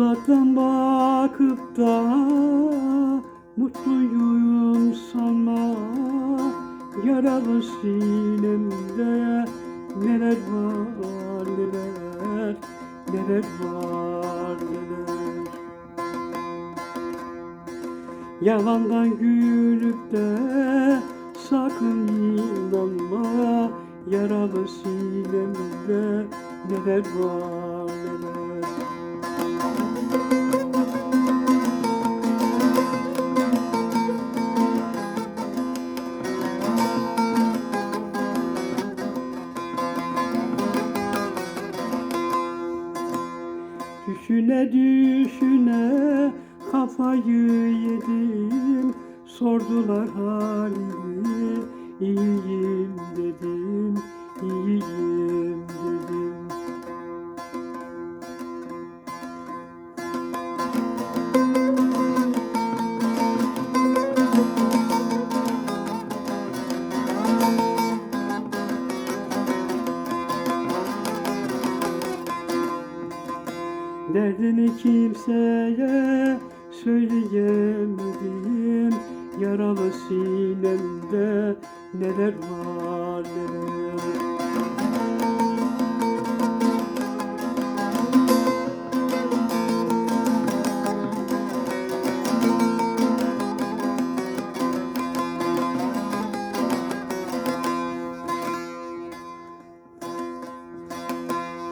Uzaktan bakıp da mutluyum sanma Yaralı sinemde neler var neler Neler var neler. Yalandan gülüp de sakın inanma. Yaralı sinemde neler var Düşüne düşüne kafayı yedim. Sordular halimi iyiyim dedim Derdini kimseye söyleyemedim Yaralı sinemde neler var neler?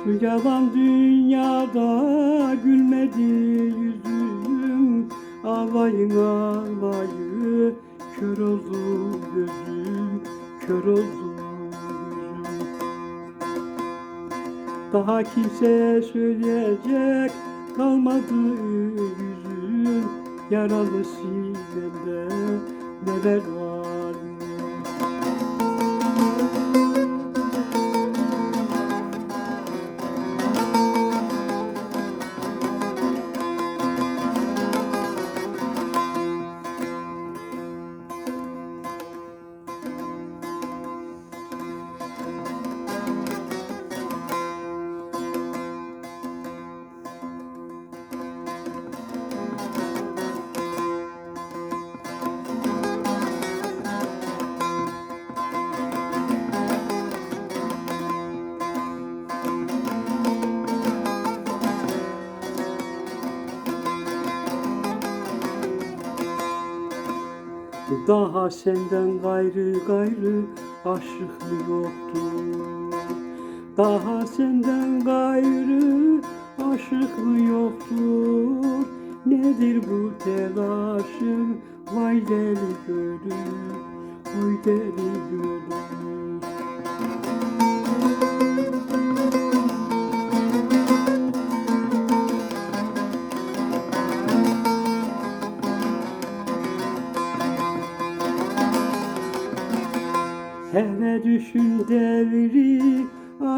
Şu yalan dünyada Ağlayın ağlayın kör oldu gözüm Kör oldu gözüm Daha kimseye söyleyecek kalmadı yüzüm. Yaralı sinemde neler var Daha senden gayrı gayrı aşık mı yoktu? Daha senden gayrı aşık mı yoktur? Nedir bu telaşın? Vay deli gönül, vay deli gönül.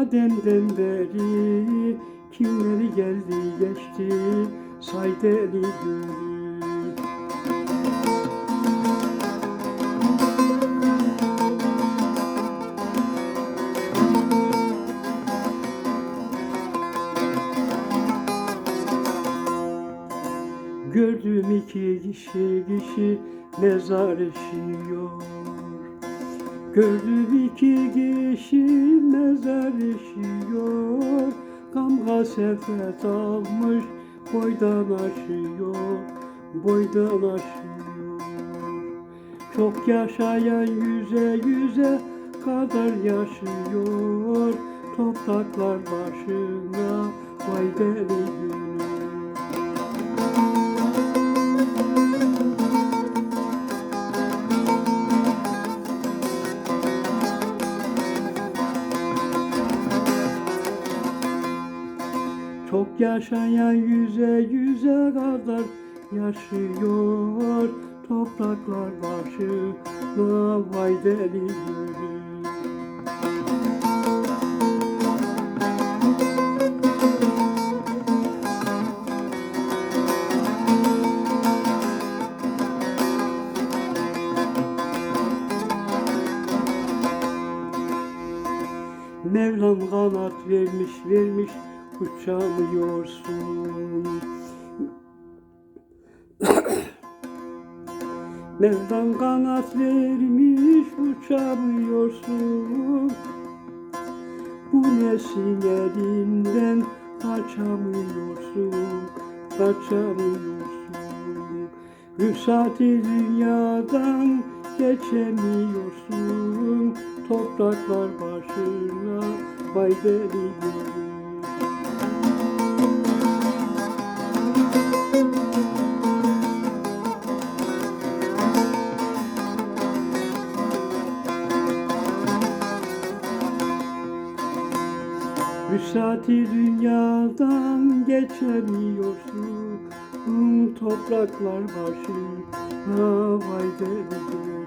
Adem'den beri Kimleri geldi geçti Say deli gönül Gördüm iki kişi kişi mezar işiyor Gördüm iki kişi mezar işiyor. Gamga sefet almış boydan aşıyor Boydan aşıyor. Çok yaşayan yüze yüze kadar yaşıyor. Topraklar başına vay deli Çok yaşayan yüze yüze kadar yaşıyor. Topraklar başına vay deli gönül Mevlam kanat vermiş vermiş uçamıyorsun Mevlam kanat vermiş uçamıyorsun? Bu nesilerinden kaçamıyorsun Kaçamıyorsun. Rüsati dünyadan geçemiyorsun. Topraklar başına vay deli Rüsati dünyadan geçemiyorsun Topraklar başı vay deli gözüm.